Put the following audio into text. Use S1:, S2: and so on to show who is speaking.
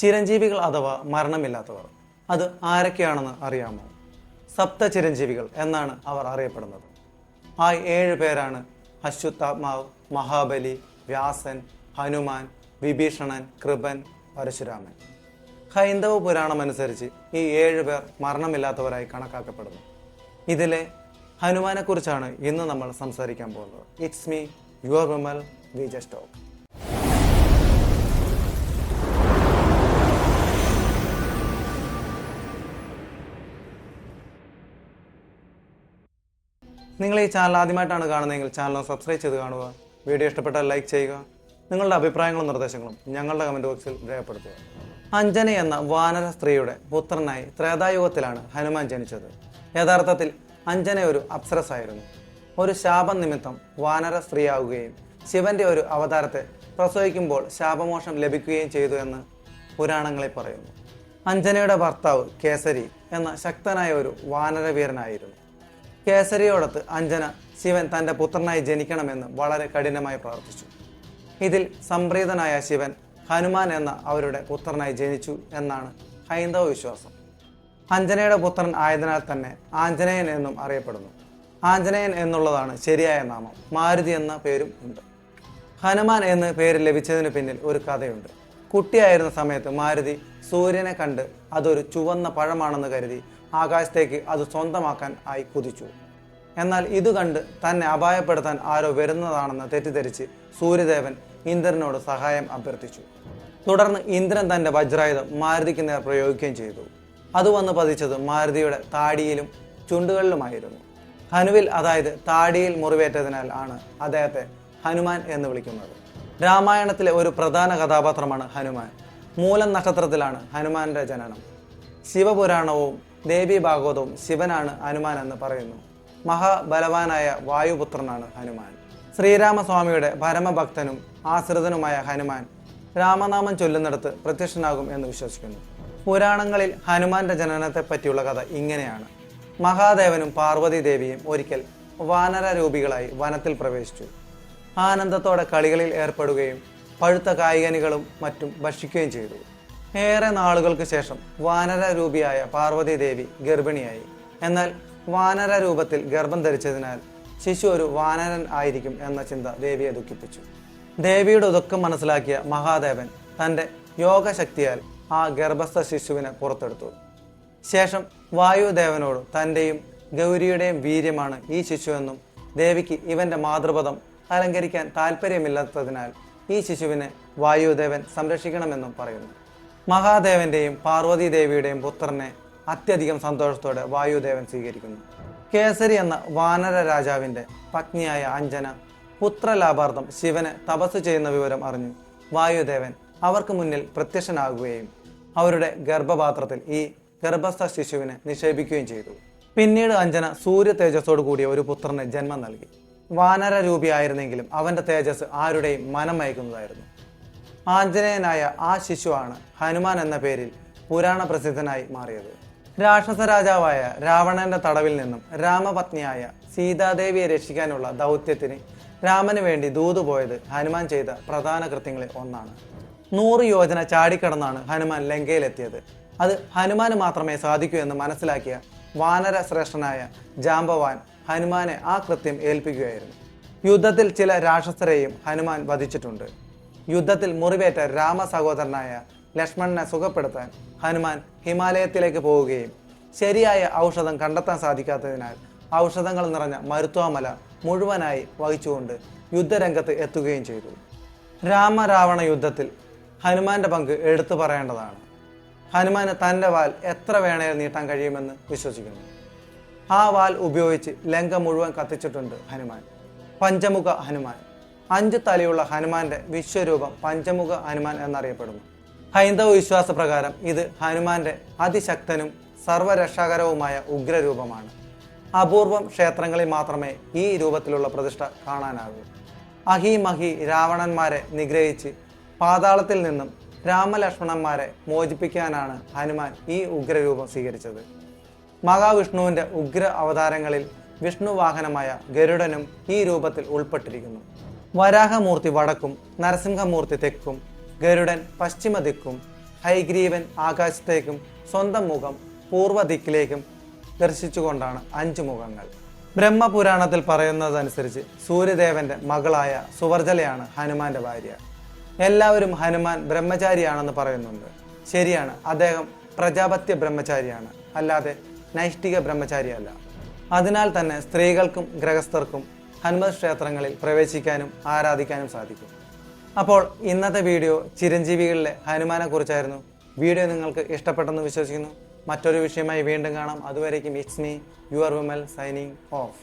S1: ചിരഞ്ജീവികൾ അഥവാ മരണമില്ലാത്തവർ. അത് ആരൊക്കെയാണെന്ന് അറിയാമോ? സപ്ത ചിരഞ്ജീവികൾ എന്നാണ് അവർ അറിയപ്പെടുന്നത്. ആ ഏഴ് പേരാണ് അശ്വത്ഥാത്മാവ് മഹാബലി വ്യാസൻ ഹനുമാൻ വിഭീഷണൻ കൃപൻ പരശുരാമൻ. ഹൈന്ദവ പുരാണം അനുസരിച്ച് ഈ ഏഴ് പേർ മരണമില്ലാത്തവരായി കണക്കാക്കപ്പെടുന്നു. ഇതിലെ ഹനുമാനെക്കുറിച്ചാണ് ഇന്ന് നമ്മൾ സംസാരിക്കാൻ പോകുന്നത്. It's me your Vimal V just talk നിങ്ങൾ ഈ ചാനൽ ആദ്യമായിട്ടാണ് കാണുന്നതെങ്കിൽ ചാനൽ സബ്സ്ക്രൈബ് ചെയ്ത് കാണുക. വീഡിയോ ഇഷ്ടപ്പെട്ടാൽ ലൈക്ക് ചെയ്യുക. നിങ്ങളുടെ അഭിപ്രായങ്ങളും നിർദ്ദേശങ്ങളും ഞങ്ങളുടെ കമന്റ് ബോക്സിൽ രേഖപ്പെടുത്തുക. അഞ്ജന എന്ന വാനര സ്ത്രീയുടെ പുത്രനായി ത്രേതായുഗത്തിലാണ് ഹനുമാൻ ജനിച്ചത്. യഥാർത്ഥത്തിൽ അഞ്ജന ഒരു അപ്സരസായിരുന്നു. ഒരു ശാപം നിമിത്തം വാനര സ്ത്രീയാവുകയും ശിവന്റെ ഒരു അവതാരത്തെ പ്രസവിക്കുമ്പോൾ ശാപമോഷം ലഭിക്കുകയും ചെയ്തു എന്ന് പുരാണങ്ങളിൽ പറയുന്നു. അഞ്ജനയുടെ ഭർത്താവ് കേസരി എന്ന ശക്തനായ ഒരു വാനരവീരനായിരുന്നു. കേസരിയോടത്ത് അഞ്ജന ശിവൻ തന്റെ പുത്രനായി ജനിക്കണമെന്ന് വളരെ കഠിനമായി പ്രാർത്ഥിച്ചു. ഇതിൽ സംപ്രീതനായ ശിവൻ ഹനുമാൻ എന്ന അവരുടെ പുത്രനായി ജനിച്ചു എന്നാണ് ഹൈന്ദവ വിശ്വാസം. അഞ്ജനയുടെ പുത്രൻ ആയതിനാൽ തന്നെ ആഞ്ജനേയൻ എന്നും അറിയപ്പെടുന്നു. ആഞ്ജനേയൻ എന്നുള്ളതാണ് ശരിയായ നാമം. മാരുതി എന്ന പേരും ഉണ്ട്. ഹനുമാൻ എന്ന് പേര് ലഭിച്ചതിന് പിന്നിൽ ഒരു കഥയുണ്ട്. കുട്ടിയായിരുന്ന സമയത്ത് മാരുതി സൂര്യനെ കണ്ട് അതൊരു ചുവന്ന പഴമാണെന്ന് കരുതി ആകാശത്തേക്ക് അത് സ്വന്തമാക്കാൻ ആയി കുതിച്ചു. എന്നാൽ ഇത് കണ്ട് തന്നെ അപായപ്പെടുത്താൻ ആരോ വരുന്നതാണെന്ന് തെറ്റിദ്ധരിച്ച് സൂര്യദേവൻ ഇന്ദ്രനോട് സഹായം അഭ്യർത്ഥിച്ചു. തുടർന്ന് ഇന്ദ്രൻ തന്റെ വജ്രായുധം മാരുതിക്ക് നേർ പ്രയോഗിക്കുകയും ചെയ്തു. അത് വന്ന് പതിച്ചത് മാരുതിയുടെ താടിയിലും ചുണ്ടുകളിലുമായിരുന്നു. ഹനുവിൽ അതായത് താടിയിൽ മുറിവേറ്റതിനാൽ ആണ് അദ്ദേഹത്തെ ഹനുമാൻ എന്ന് വിളിക്കുന്നത്. രാമായണത്തിലെ ഒരു പ്രധാന കഥാപാത്രമാണ് ഹനുമാൻ. മൂലം നക്ഷത്രത്തിലാണ് ഹനുമാന്റെ ജനനം. ശിവപുരാണവും ദേവി ഭാഗവതവും ശിവനാണ് ഹനുമാൻ എന്ന് പറയുന്നു. മഹാബലവാനായ വായുപുത്രനാണ് ഹനുമാൻ. ശ്രീരാമസ്വാമിയുടെ പരമഭക്തനും ആശ്രിതനുമായ ഹനുമാൻ രാമനാമം ചൊല്ലുന്നിടത്ത് പ്രത്യക്ഷനാകും എന്ന് വിശ്വസിക്കുന്നു. പുരാണങ്ങളിൽ ഹനുമാന്റെ ജനനത്തെ പറ്റിയുള്ള കഥ ഇങ്ങനെയാണ്. മഹാദേവനും പാർവതി ദേവിയും ഒരിക്കൽ വാനര രൂപികളായി വനത്തിൽ പ്രവേശിച്ചു. ആനന്ദത്തോടെ കളികളിൽ ഏർപ്പെടുകയും പഴുത്ത കായികനികളും മറ്റും ഭക്ഷിക്കുകയും ചെയ്തു. ഏറെ നാളുകൾക്ക് ശേഷം വാനര രൂപിയായ പാർവതി ദേവി ഗർഭിണിയായി. എന്നാൽ വാനര രൂപത്തിൽ ഗർഭം ധരിച്ചതിനാൽ ശിശു ഒരു വാനരൻ ആയിരിക്കും എന്ന ചിന്ത ദേവിയെ ദുഃഖിപ്പിച്ചു. ദേവിയുടെ ദുഃഖം മനസ്സിലാക്കിയ മഹാദേവൻ തന്റെ യോഗശക്തിയാൽ ആ ഗർഭസ്ഥ ശിശുവിനെ പുറത്തെടുത്തു. ശേഷം വായുദേവനോട് തന്റെയും ഗൗരിയുടെയും വീര്യമാണ് ഈ ശിശുവെന്നും ദേവിക്ക് ഇവന്റെ മാതൃപദം അലങ്കരിക്കാൻ താല്പര്യമില്ലാത്തതിനാൽ ഈ ശിശുവിനെ വായുദേവൻ സംരക്ഷിക്കണമെന്നും പറയുന്നു. മഹാദേവന്റെയും പാർവതി ദേവിയുടെയും പുത്രനെ അത്യധികം സന്തോഷത്തോടെ വായുദേവൻ സ്വീകരിക്കുന്നു. കേസരി എന്ന വാനര രാജാവിന്റെ പത്നിയായ അഞ്ജന പുത്രലാഭാർത്ഥം ശിവനെ തപസ് ചെയ്യുന്ന വിവരം അറിഞ്ഞു. വായുദേവൻ അവർക്ക് മുന്നിൽ പ്രത്യക്ഷനാകുകയും അവരുടെ ഗർഭപാത്രത്തിൽ ഈ ഗർഭസ്ഥ ശിശുവിനെ നിക്ഷേപിക്കുകയും ചെയ്തു. പിന്നീട് അഞ്ജന സൂര്യ തേജസ്സോട് കൂടിയ ഒരു പുത്രന് ജന്മം നൽകി. വാനര രൂപിയായിരുന്നെങ്കിലും അവന്റെ തേജസ് ആരുടെയും മനം മയക്കുന്നതായിരുന്നു. ആഞ്ജനേയനായ ആ ശിശുവാണ് ഹനുമാൻ എന്ന പേരിൽ പുരാണ പ്രസിദ്ധനായി മാറിയത്. രാക്ഷസ രാജാവായ രാവണന്റെ തടവിൽ നിന്നും രാമപത്നിയായ സീതാദേവിയെ രക്ഷിക്കാനുള്ള ദൗത്യത്തിന് രാമന് വേണ്ടി ദൂതു പോയത് ഹനുമാൻ ചെയ്ത പ്രധാന കൃത്യങ്ങളിൽ ഒന്നാണ്. നൂറ് യോജന ചാടിക്കടന്നാണ് ഹനുമാൻ ലങ്കയിലെത്തിയത്. അത് ഹനുമാന് മാത്രമേ സാധിക്കൂ എന്ന് മനസ്സിലാക്കിയ വാനര ശ്രേഷ്ഠനായ ജാമ്പവാൻ ഹനുമാനെ ആ കൃത്യം ഏൽപ്പിക്കുകയായിരുന്നു. യുദ്ധത്തിൽ ചില രാക്ഷസരെയും ഹനുമാൻ വധിച്ചിട്ടുണ്ട്. യുദ്ധത്തിൽ മുറിവേറ്റ രാമ സഹോദരനായ ലക്ഷ്മണനെ സുഖപ്പെടുത്താൻ ഹനുമാൻ ഹിമാലയത്തിലേക്ക് പോവുകയും ശരിയായ ഔഷധം കണ്ടെത്താൻ സാധിക്കാത്തതിനാൽ ഔഷധങ്ങൾ നിറഞ്ഞ മരുത്വാമല മുഴുവനായി വഹിച്ചുകൊണ്ട് യുദ്ധരംഗത്ത് എത്തുകയും ചെയ്തു. രാമരാവണ യുദ്ധത്തിൽ ഹനുമാന്റെ പങ്ക് എടുത്തു പറയേണ്ടതാണ്. ഹനുമാന് തന്റെ വാൽ എത്ര വേണേൽ നീട്ടാൻ കഴിയുമെന്ന് വിശ്വസിക്കുന്നു. ആ വാൽ ഉപയോഗിച്ച് ലങ്ക മുഴുവൻ കത്തിച്ചിട്ടുണ്ട് ഹനുമാൻ. പഞ്ചമുഖ ഹനുമാൻ. അഞ്ച് തലയുള്ള ഹനുമാന്റെ വിശ്വരൂപം പഞ്ചമുഖ ഹനുമാൻ എന്നറിയപ്പെടുന്നു. ഹൈന്ദവ വിശ്വാസ പ്രകാരം ഇത് ഹനുമാന്റെ അതിശക്തനും സർവരക്ഷാകരവുമായ ഉഗ്രരൂപമാണ്. അപൂർവം ക്ഷേത്രങ്ങളിൽ മാത്രമേ ഈ രൂപത്തിലുള്ള പ്രതിഷ്ഠ കാണാനാകൂ. അഹിമഹി രാവണന്മാരെ നിഗ്രഹിച്ച് പാതാളത്തിൽ നിന്നും രാമലക്ഷ്മണന്മാരെ മോചിപ്പിക്കാനാണ് ഹനുമാൻ ഈ ഉഗ്രരൂപം സ്വീകരിച്ചത്. മഹാവിഷ്ണുവിന്റെ ഉഗ്ര അവതാരങ്ങളിൽ വിഷ്ണു വാഹനമായ ഗരുഡനും ഈ രൂപത്തിൽ ഉൾപ്പെട്ടിരിക്കുന്നു. വരാഹമൂർത്തി വടക്കും നരസിംഹമൂർത്തി തെക്കും ഗരുഡൻ പശ്ചിമ ദിക്കും ഹൈഗ്രീവൻ ആകാശത്തേക്കും സ്വന്തം മുഖം പൂർവ ദിക്കിലേക്കും ദർശിച്ചുകൊണ്ടാണ് അഞ്ച് മുഖങ്ങൾ. ബ്രഹ്മപുരാണത്തിൽ പറയുന്നതനുസരിച്ച് സൂര്യദേവന്റെ മകളായ സുവർജലയാണ് ഹനുമാന്റെ ഭാര്യ. എല്ലാവരും ഹനുമാൻ ബ്രഹ്മചാരിയാണെന്ന് പറയുന്നുണ്ട്. ശരിയാണ് അദ്ദേഹം പ്രജാപത്യ ബ്രഹ്മചാരിയാണ് അല്ലാതെ നൈഷ്ഠിക ബ്രഹ്മചാരിയല്ല. അതിനാൽ തന്നെ സ്ത്രീകൾക്കും ഗൃഹസ്ഥർക്കും ഹനുമത് ക്ഷേത്രങ്ങളിൽ പ്രവേശിക്കാനും ആരാധിക്കാനും സാധിക്കും. അപ്പോൾ ഇന്നത്തെ വീഡിയോ ചിരഞ്ജീവികളിലെ ഹനുമാനെ കുറിച്ചായിരുന്നു. വീഡിയോ നിങ്ങൾക്ക് ഇഷ്ടപ്പെട്ടെന്ന് വിശ്വസിക്കുന്നു. മറ്റൊരു വിഷയമായി വീണ്ടും കാണാം. അതുവരേക്കും it's me your Vimal signing off.